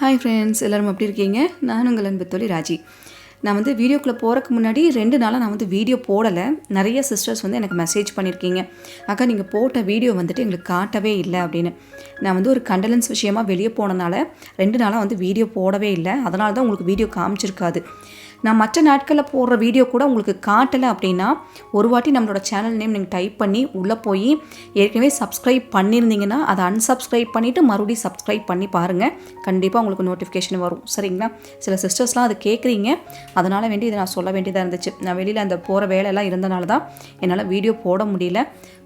Hi friends எல்லோரும் எப்படி இருக்கீங்க? நான் உங்கள் அன்பு தோழி ராஜி. நான் வந்து வீடியோக்குள்ளே போகிறக்கு முன்னாடி ரெண்டு நாளாக நான் வந்து வீடியோ போடலை. நிறைய சிஸ்டர்ஸ் வந்து எனக்கு மெசேஜ் பண்ணியிருக்கீங்க அக்கா நீங்கள் போட்ட வீடியோ வந்துட்டு எங்களுக்கு காட்டவே இல்லை அப்படின்னு. நான் வந்து ஒரு கண்டலன்ஸ் விஷயமா வெளியே போனனால ரெண்டு நாளாக வந்து வீடியோ போடவே இல்லை. அதனால தான் உங்களுக்கு வீடியோ காமிச்சிருக்காது. நான் மற்ற நாட்களில் போடுற வீடியோ கூட உங்களுக்கு காட்டலை அப்படின்னா ஒரு வாட்டி நம்மளோட சேனல் நேம் நீங்கள் டைப் பண்ணி உள்ளே போய் ஏற்கனவே சப்ஸ்கிரைப் பண்ணியிருந்தீங்கன்னா அதை அன்சப்ஸ்கிரைப் பண்ணிவிட்டு மறுபடியும் சப்ஸ்கிரைப் பண்ணி பாருங்கள் கண்டிப்பாக உங்களுக்கு நோட்டிஃபிகேஷன் வரும். சரிங்களா? சில சிஸ்டர்ஸ்லாம் அதை கேட்குறீங்க அதனால் வேண்டி இதை நான் சொல்ல வேண்டியதாக இருந்துச்சு. நான் வெளியில் அந்த போகிற வேலையெல்லாம் இருந்தனால தான் என்னால் வீடியோ போட முடியல.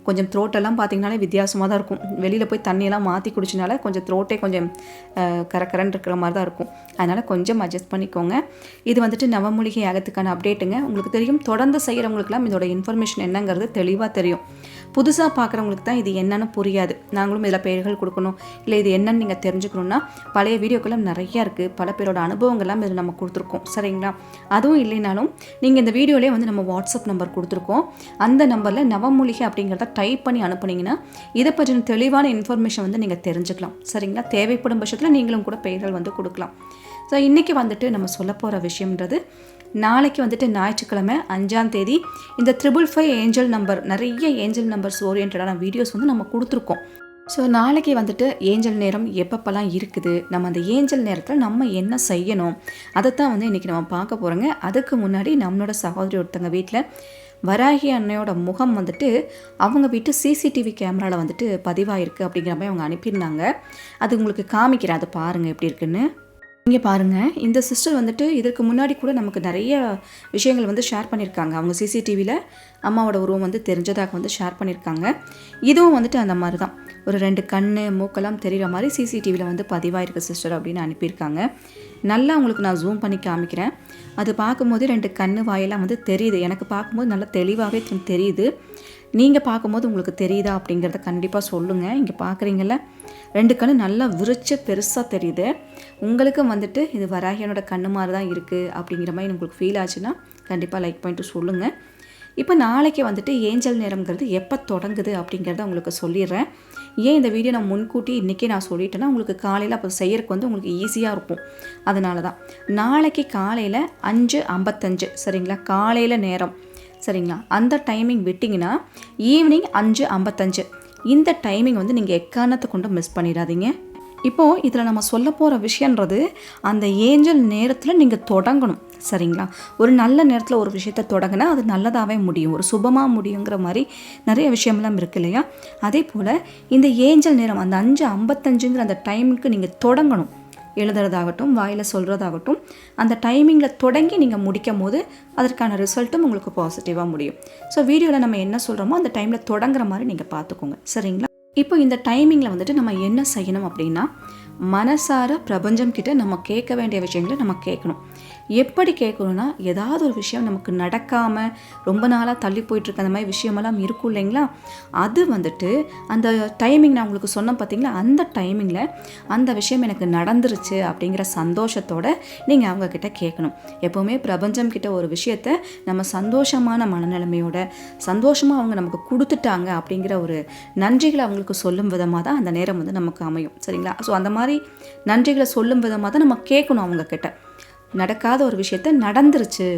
கொஞ்சம் த்ரோட்டெல்லாம் பார்த்திங்கனாலே வித்தியாசமாக தான் இருக்கும். வெளியில் போய் தண்ணியெல்லாம் மாற்றி குடிச்சனால கொஞ்சம் த்ரோட்டே கொஞ்சம் கரக்கரன் இருக்கிற மாதிரி தான் இருக்கும். அதனால் கொஞ்சம் அட்ஜஸ்ட் பண்ணிக்கோங்க. இது வந்துட்டு நவமூலிகை ஏகத்துக்கான அப்டேட்டுங்க உங்களுக்கு தெரியும் தொடர்ந்து செய்கிறவங்களுக்குலாம் இதோட இன்ஃபர்மேஷன் என்னங்கிறது தெளிவாக தெரியும். புதுசாக பார்க்குறவங்களுக்கு தான் இது என்னன்னு புரியாது. நாங்களும் இதில் பெயர்கள் கொடுக்கணும். இல்லை இது என்னன்னு நீங்கள் தெரிஞ்சுக்கணுன்னா பழைய வீடியோக்கெல்லாம் நிறையா இருக்குது பல பேரோட அனுபவங்கள்லாம் இதில் நம்ம கொடுத்துருக்கோம். சரிங்களா? அதுவும் இல்லைனாலும் நீங்கள் இந்த வீடியோலேயே வந்து நம்ம வாட்ஸ்அப் நம்பர் கொடுத்துருக்கோம். அந்த நம்பரில் நவமூலிகை அப்படிங்கிறத டைப் பண்ணி அனுப்புனீங்கன்னா இதை பற்றின தெளிவான இன்ஃபர்மேஷன் வந்து நீங்கள் தெரிஞ்சுக்கலாம். சரிங்களா? தேவைப்படும் பட்சத்தில் நீங்களும் கூட பெயர்கள் வந்து கொடுக்கலாம். ஸோ இன்றைக்கி வந்துட்டு நம்ம சொல்ல போகிற விஷயம்ன்றது நாளைக்கு வந்துட்டு ஞாயிற்றுக்கிழமை அஞ்சாம் தேதி இந்த ட்ரிபிள் ஃபைவ் ஏஞ்சல் நம்பர் நிறைய ஏஞ்சல் நம்பர்ஸ் ஓரியன்டான வீடியோஸ் வந்து நம்ம கொடுத்துருக்கோம். ஸோ நாளைக்கு வந்துட்டு ஏஞ்சல் நேரம் எப்பப்பெல்லாம் இருக்குது? நம்ம அந்த ஏஞ்சல் நேரத்தில் நம்ம என்ன செய்யணும்? அதைத்தான் வந்து இன்றைக்கி நம்ம பார்க்க போகிறோங்க அதுக்கு முன்னாடி நம்மளோட சகோதரி ஒருத்தங்க வீட்டில் வராகி அன்னையோட முகம் வந்துட்டு அவங்க வீட்டு சிசிடிவி கேமராவில் வந்துட்டு பதிவாயிருக்கு அப்படிங்கிற மாதிரி அவங்க அனுப்பியிருந்தாங்க. அது உங்களுக்கு காமிக்கிறேன். அதை பாருங்கள் எப்படி இருக்குன்னு. இங்கே பாருங்கள் இந்த சிஸ்டர் வந்துட்டு இதற்கு முன்னாடி கூட நமக்கு நிறைய விஷயங்கள் வந்து ஷேர் பண்ணியிருக்காங்க அவங்க சிசிடிவியில் அம்மாவோட உருவம் வந்து தெரிஞ்சதாக வந்து ஷேர் பண்ணியிருக்காங்க இதுவும் வந்துட்டு அந்த மாதிரி தான் ஒரு ரெண்டு கண் மூக்கெல்லாம் தெரிகிற மாதிரி சிசிடிவியில் வந்து பதிவாயிருக்கு சிஸ்டர் அப்படின்னு அனுப்பியிருக்காங்க. நல்லா உங்களுக்கு நான் ஜூம் பண்ணி காமிக்கிறேன். அது பார்க்கும்போது ரெண்டு கண் வாயெல்லாம் வந்து தெரியுது. எனக்கு பார்க்கும்போது நல்லா தெளிவாகவே தெரியுது. நீங்கள் பார்க்கும்போது உங்களுக்கு தெரியுதா அப்படிங்கிறத கண்டிப்பாக சொல்லுங்கள் இங்கே பார்க்குறீங்கள ரெண்டு கண் நல்லா விரிச்ச பெருசாக தெரியுது. உங்களுக்கும் வந்துட்டு இது வராகியனோட கண்ணு மாதிரி தான் இருக்குது அப்படிங்கிற மாதிரி உங்களுக்கு ஃபீல் ஆச்சுன்னா கண்டிப்பாக லைக் பண்ணிட்டு சொல்லுங்கள் இப்போ நாளைக்கு வந்துட்டு ஏஞ்சல் நேரம்ங்கிறது எப்போ தொடங்குது அப்படிங்கிறத உங்களுக்கு சொல்லிடுறேன். ஏன் இந்த வீடியோ நான் முன்கூட்டி இன்றைக்கே நான் சொல்லிட்டேன்னா உங்களுக்கு காலையில் அப்போ செய்யறதுக்கு வந்து உங்களுக்கு ஈஸியாக இருக்கும். அதனால தான் நாளைக்கு காலையில் அஞ்சு ஐம்பத்தஞ்சு சரிங்களா? காலையில் நேரம். சரிங்களா? அந்த டைமிங் விட்டிங்கன்னா ஈவினிங் அஞ்சு ஐம்பத்தஞ்சு. இந்த டைமிங் வந்து நீங்கள் எக்காரணத்தை கொண்டு மிஸ் பண்ணிடாதீங்க. இப்போது இதில் நம்ம சொல்ல போகிற விஷயன்றது அந்த ஏஞ்சல் நேரத்தில் நீங்கள் தொடங்கணும். சரிங்களா? ஒரு நல்ல நேரத்தில் ஒரு விஷயத்தை தொடங்கினா அது நல்லதாகவே முடியும். ஒரு சுபமாக முடியுங்கிற மாதிரி நிறைய விஷயம்லாம் இருக்கு இல்லையா? அதே போல் இந்த ஏஞ்சல் நேரம் அந்த அஞ்சு ஐம்பத்தஞ்சுங்கிற அந்த டைமுக்கு நீங்கள் தொடங்கணும். எழுதுறதாகட்டும் வாயில் சொல்கிறதாகட்டும் அந்த டைமிங்கில் தொடங்கி நீங்கள் முடிக்கும் போது அதற்கான ரிசல்ட்டும் உங்களுக்கு பாசிட்டிவாக முடியும். ஸோ வீடியோவில் நம்ம என்ன சொல்கிறோமோ அந்த டைமில் தொடங்குற மாதிரி நீங்கள் பார்த்துக்கோங்க. சரிங்களா? இப்போ இந்த டைமிங்கில் வந்துட்டு நம்ம என்ன செய்யணும் அப்படின்னா மனசார பிரபஞ்சம் கிட்ட நம்ம கேட்க வேண்டிய விஷயங்களை நம்ம கேட்கணும். எப்படி கேட்கணும்னா ஏதாவது ஒரு விஷயம் நமக்கு நடக்காமல் ரொம்ப நாளாக தள்ளி போயிட்டுருக்க அந்த மாதிரி விஷயமெல்லாம் இருக்கும் இல்லைங்களா? அது வந்துட்டு அந்த டைமிங் நான் உங்களுக்கு சொன்னேன் பார்த்தீங்களா? அந்த டைமிங்கில் அந்த விஷயம் எனக்கு நடந்துருச்சு அப்படிங்கிற சந்தோஷத்தோட நீங்கள் அவங்கக்கிட்ட கேட்கணும். எப்போவுமே பிரபஞ்சம் கிட்ட ஒரு விஷயத்த நம்ம சந்தோஷமான மனநிலைமையோட சந்தோஷமாக அவங்க நமக்கு கொடுத்துட்டாங்க அப்படிங்கிற ஒரு நன்றிகளை அவங்களுக்கு சொல்லும் விதமாக தான் அந்த நேரம் வந்து நமக்கு அமையும். சரிங்களா? ஸோ அந்த மாதிரி நன்றிகளை சொல்லும் விதமாக தான் நம்ம கேட்கணும் அவங்கக்கிட்ட நடக்காத ஒரு விஷயத்த நடந்துருச்சு.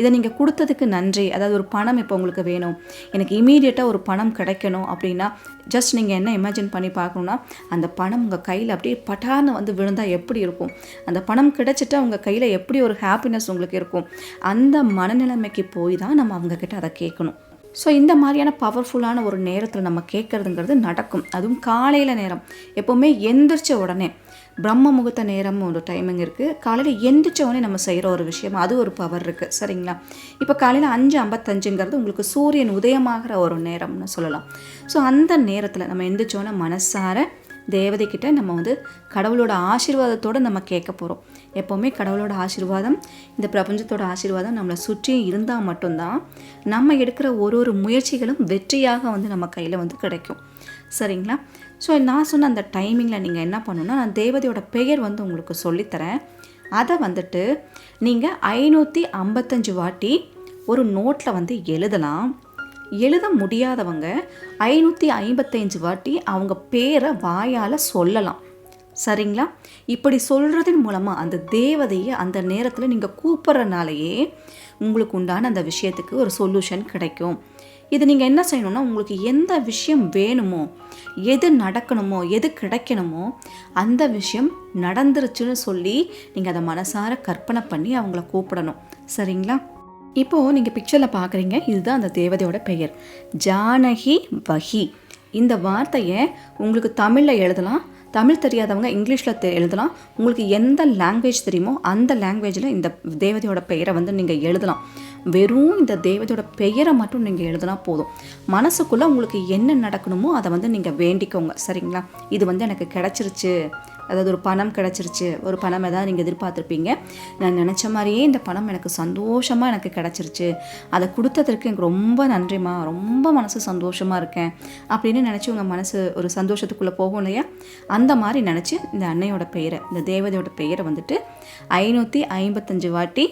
இதை நீங்கள் கொடுத்ததுக்கு நன்றி. அதாவது ஒரு பணம் இப்போ உங்களுக்கு வேணும். எனக்கு இமீடியட்டாக ஒரு பணம் கிடைக்கணும் அப்படின்னா ஜஸ்ட் நீங்கள் என்ன இமேஜின் பண்ணி பார்க்கணுன்னா அந்த பணம் உங்கள் கையில் அப்படியே பட்டான்னு வந்து விழுந்தால் எப்படி இருக்கும்? அந்த பணம் கிடைச்சிட்டா உங்கள் கையில் எப்படி ஒரு ஹாப்பினஸ் உங்களுக்கு இருக்கும்? அந்த மனநிலைமைக்கு போய் தான் நம்ம அவங்கக்கிட்ட அதை கேட்கணும். ஸோ இந்த மாதிரியான பவர்ஃபுல்லான ஒரு நேரத்தில் நம்ம கேட்குறதுங்கிறது நடக்கும். அதுவும் காலையில் நேரம். எப்போவுமே எந்திரிச்ச உடனே. பிரம்ம முகூர்த்த நேரம் ஒரு டைமிங் இருக்குது காலையில் எந்திரிச்ச உடனே நம்ம செய்கிற ஒரு விஷயம் அது ஒரு பவர் இருக்குது சரிங்களா? இப்போ காலையில் அஞ்சு ஐம்பத்தஞ்சுங்கிறது உங்களுக்கு சூரியன் உதயமாகிற ஒரு நேரம்னு சொல்லலாம். ஸோ அந்த நேரத்தில் நம்ம எந்திரிச்சோன்னே மனசார தேவதைக்கிட்ட நம்ம வந்து கடவுளோட ஆசீர்வாதத்தோடு நம்ம கேட்க போகிறோம் எப்போவுமே கடவுளோட ஆசீர்வாதம் இந்த பிரபஞ்சத்தோட ஆசீர்வாதம் நம்மளை சுற்றி இருந்தால் மட்டும்தான் நம்ம எடுக்கிற ஒரு ஒரு முயற்சிகளும் வெற்றியாக வந்து நம்ம கையில் வந்து கிடைக்கும். சரிங்களா? ஸோ நான் சொன்ன அந்த டைமிங்கில் நீங்கள் என்ன பண்ணணும்னா நான் தேவதையோட பெயர் வந்து உங்களுக்கு சொல்லித்தரேன். அதை வந்துட்டு நீங்கள் ஐநூற்றி ஐம்பத்தஞ்சு வாட்டி ஒரு நோட்டில் வந்து எழுதலாம். எழுத முடியாதவங்க ஐநூற்றி ஐம்பத்தஞ்சு வாட்டி அவங்க பேரை வாயால் சொல்லலாம். சரிங்களா? இப்படி சொல்கிறதன் மூலமாக அந்த தேவதையை அந்த நேரத்தில் நீங்கள் கூப்பிட்றனாலேயே உங்களுக்கு உண்டான அந்த விஷயத்துக்கு ஒரு சொல்யூஷன் கிடைக்கும். இது நீங்கள் என்ன செய்யணும்னா உங்களுக்கு எந்த விஷயம் வேணுமோ எது நடக்கணுமோ எது கிடைக்கணுமோ அந்த விஷயம் நடந்துருச்சுன்னு சொல்லி நீங்கள் அதை மனசார கற்பனை பண்ணி அவங்கள கூப்பிடணும். சரிங்களா? இப்போது நீங்கள் பிக்சரில் பார்க்குறீங்க இதுதான் அந்த தேவதையோட பெயர். ஜானகி வஹி இந்த வார்த்தையை உங்களுக்கு தமிழில் எழுதலாம். தமிழ் தெரியாதவங்க இங்கிலீஷில் தெ எழுதலாம். உங்களுக்கு எந்த லாங்குவேஜ் தெரியுமோ அந்த லாங்குவேஜில் இந்த தேவதையோட பெயரை வந்து நீங்கள் எழுதலாம். வெறும் இந்த தேவதையோட பெயரை மட்டும் நீங்கள் எழுதினா போதும். மனசுக்குள்ளே உங்களுக்கு என்ன நடக்கணுமோ அதை வந்து நீங்கள் வேண்டிக்கோங்க. சரிங்களா? இது வந்து எனக்கு கிடச்சிருச்சு. அதாவது ஒரு பணம் கிடச்சிருச்சு ஒரு பணம் ஏதாவது நீங்கள் எதிர்பார்த்துருப்பீங்க. நான் நினச்ச மாதிரியே இந்த பணம் எனக்கு சந்தோஷமாக எனக்கு கிடச்சிருச்சு. அதை கொடுத்ததற்கு எனக்கு ரொம்ப நன்றிம்மா ரொம்ப மனசு சந்தோஷமாக இருக்கேன் அப்படின்னு நினச்சி உங்கள் மனசு ஒரு சந்தோஷத்துக்குள்ளே போகும் இல்லையா? அந்த மாதிரி நினச்சி இந்த அன்னையோட பெயரை இந்த தேவதையோட பெயரை வந்துட்டு ஐநூற்றி ஐம்பத்தஞ்சு வாட்டி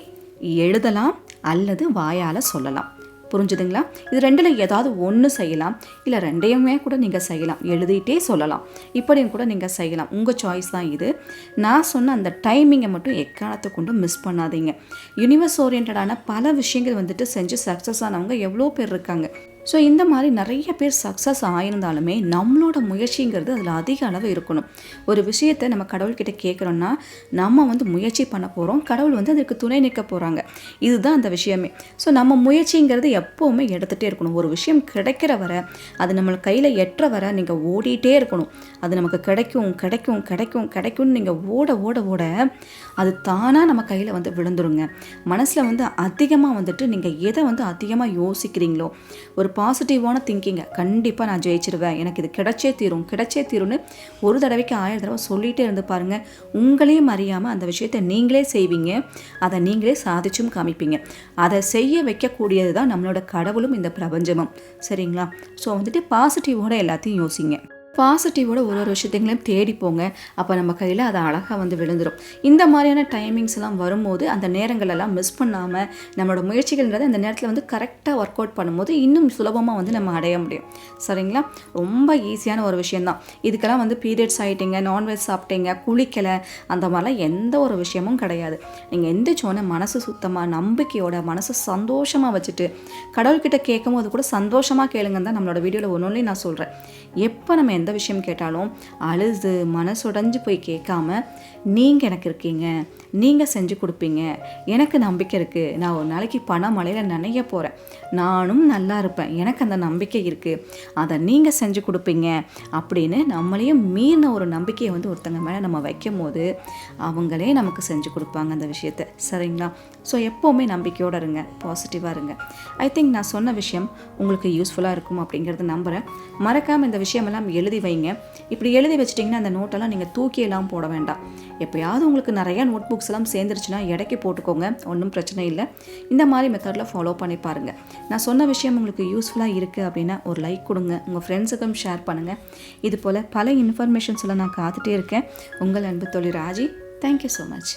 எழுதலாம் அல்லது வாயால் சொல்லலாம். புரிஞ்சுதுங்களா? இது ரெண்டில் ஏதாவது ஒன்று செய்யலாம். இல்லை ரெண்டையுமே கூட நீங்கள் செய்யலாம். எழுதிட்டே சொல்லலாம். இப்படியும் கூட நீங்கள் செய்யலாம். உங்கள் சாய்ஸ் தான் இது. நான் சொன்ன அந்த டைமிங்கை மட்டும் எக்காலத்தை கொண்டு மிஸ் பண்ணாதீங்க. யூனிவர்ஸ் ஓரியன்டான பல விஷயங்கள் வந்துட்டு செஞ்சு சக்ஸஸ் ஆனவங்க எவ்வளோ பேர் இருக்காங்க. ஸோ இந்த மாதிரி நிறைய பேர் சக்ஸஸ் ஆயிருந்தாலுமே நம்மளோட முயற்சிங்கிறது அதில் அதிக அளவு இருக்கணும். ஒரு விஷயத்தை நம்ம கடவுள்கிட்ட கேட்குறோன்னா நம்ம வந்து முயற்சி பண்ண போகிறோம் கடவுள் வந்து அதுக்கு துணை நிற்க போகிறாங்க இதுதான் அந்த விஷயமே. ஸோ நம்ம முயற்சிங்கிறது எப்போவுமே எடுத்துகிட்டே இருக்கணும். ஒரு விஷயம் கிடைக்கிற வர அது நம்ம கையில் எட்டுற வர நீங்கள் ஓடிட்டே இருக்கணும். அது நமக்கு கிடைக்கும் கிடைக்கும் கிடைக்கும் கிடைக்கும்னு நீங்கள் ஓட ஓட ஓட அது தானாக நம்ம கையில் வந்து விழுந்துருங்க. மனசில் வந்து அதிகமாக வந்துட்டு நீங்கள் எதை வந்து அதிகமாக யோசிக்கிறீங்களோ ஒரு பாசிட்டிவான திங்கிங்கை கண்டிப்பாக நான் ஜெயிச்சிருவேன். எனக்கு இது கிடைச்சே தீரும். கிடைச்சே தீரும்னு ஒரு தடவைக்கு ஆயிரம் தடவை சொல்லிகிட்டே இருந்து பாருங்கள் உங்களையும் அறியாமல் அந்த விஷயத்தை நீங்களே செய்வீங்க. அதை நீங்களே சாதிச்சும் காமிப்பீங்க. அதை செய்ய வைக்கக்கூடியது தான் நம்மளோட கடவுளும் இந்த பிரபஞ்சமும். சரிங்களா? ஸோ வந்துட்டு பாசிட்டிவோட எல்லாத்தையும் யோசிங்க. பாசிட்டிவோட ஒரு ஒரு விஷயத்தைங்களையும் தேடி போங்க. அப்போ நம்ம கையில் அது அழகாக வந்து விழுந்துடும் இந்த மாதிரியான டைமிங்ஸ் எல்லாம் வரும்போது அந்த நேரங்களெல்லாம் மிஸ் பண்ணாமல் நம்மளோட முயற்சிகள்ன்றது அந்த நேரத்தில் வந்து கரெக்டாக ஒர்க் அவுட் பண்ணும்போது இன்னும் சுலபமாக வந்து நம்ம அடைய முடியும். சரிங்களா? ரொம்ப ஈஸியான ஒரு விஷயந்தான் இதுக்கெல்லாம் வந்து பீரியட்ஸ் ஆகிட்டீங்க நான்வெஜ் சாப்பிட்டீங்க குளிக்கலை அந்த மாதிரிலாம் எந்த ஒரு விஷயமும் கிடையாது. நீங்கள் எந்திரிச்சோன்னே மனசு சுத்தமாக நம்பிக்கையோட மனசு சந்தோஷமாக வச்சுட்டு கடவுள்கிட்ட கேட்கும் போது கூட சந்தோஷமாக கேளுங்கன்னு தான் நம்மளோட வீடியோவில் ஒன்று நான் சொல்கிறேன் எப்போ நம்ம எந்த விஷயம் கேட்டாலும் அழுது மனசுடைஞ்சு போய் கேட்காம நீங்கள் எனக்கு இருக்கீங்க. நீங்கள் செஞ்சு கொடுப்பீங்க. எனக்கு நம்பிக்கை இருக்குது நான் ஒரு நாளைக்கு பணமழையில் நினைய போகிறேன் நானும் நல்லா இருப்பேன். எனக்கு அந்த நம்பிக்கை இருக்குது அதை நீங்கள் செஞ்சு கொடுப்பீங்க. அப்படின்னு நம்மளையும் மீறின ஒரு நம்பிக்கையை வந்து ஒருத்தங்க மேலே நம்ம வைக்கும் போது அவங்களே நமக்கு செஞ்சு கொடுப்பாங்க அந்த விஷயத்தை. சரிங்களா? ஸோ எப்போவுமே நம்பிக்கையோடு இருங்க. பாசிட்டிவாக இருங்க. ஐ திங்க் நான் சொன்ன விஷயம் உங்களுக்கு யூஸ்ஃபுல்லாக இருக்கும் அப்படிங்கிறத நம்புகிறேன் மறக்காமல் இந்த விஷயமெல்லாம் எழுதி வைங்க. இப்படி எழுதி வச்சிட்டிங்கன்னா அந்த நோட்டெல்லாம் நீங்கள் தூக்கியெல்லாம் போட வேண்டாம். எப்போயாவது உங்களுக்கு நிறையா நோட் புக்ஸ் எல்லாம் சேர்ந்துருச்சுன்னா இடைக்கி போட்டுக்கோங்க ஒன்றும் பிரச்சனை இல்லை. இந்த மாதிரி மெத்தடில் ஃபாலோ பண்ணி பாருங்கள் நான் சொன்ன விஷயம் உங்களுக்கு யூஸ்ஃபுல்லாக இருக்குது அப்படின்னா ஒரு லைக் கொடுங்க உங்கள் ஃப்ரெண்ட்ஸுக்கும் ஷேர் பண்ணுங்கள் இது போல் பல இன்ஃபர்மேஷன்ஸ் நான் காத்துட்டே இருக்கேன். உங்கள் அன்பு தொழில் ராஜி தேங்க்யூ ஸோ மச்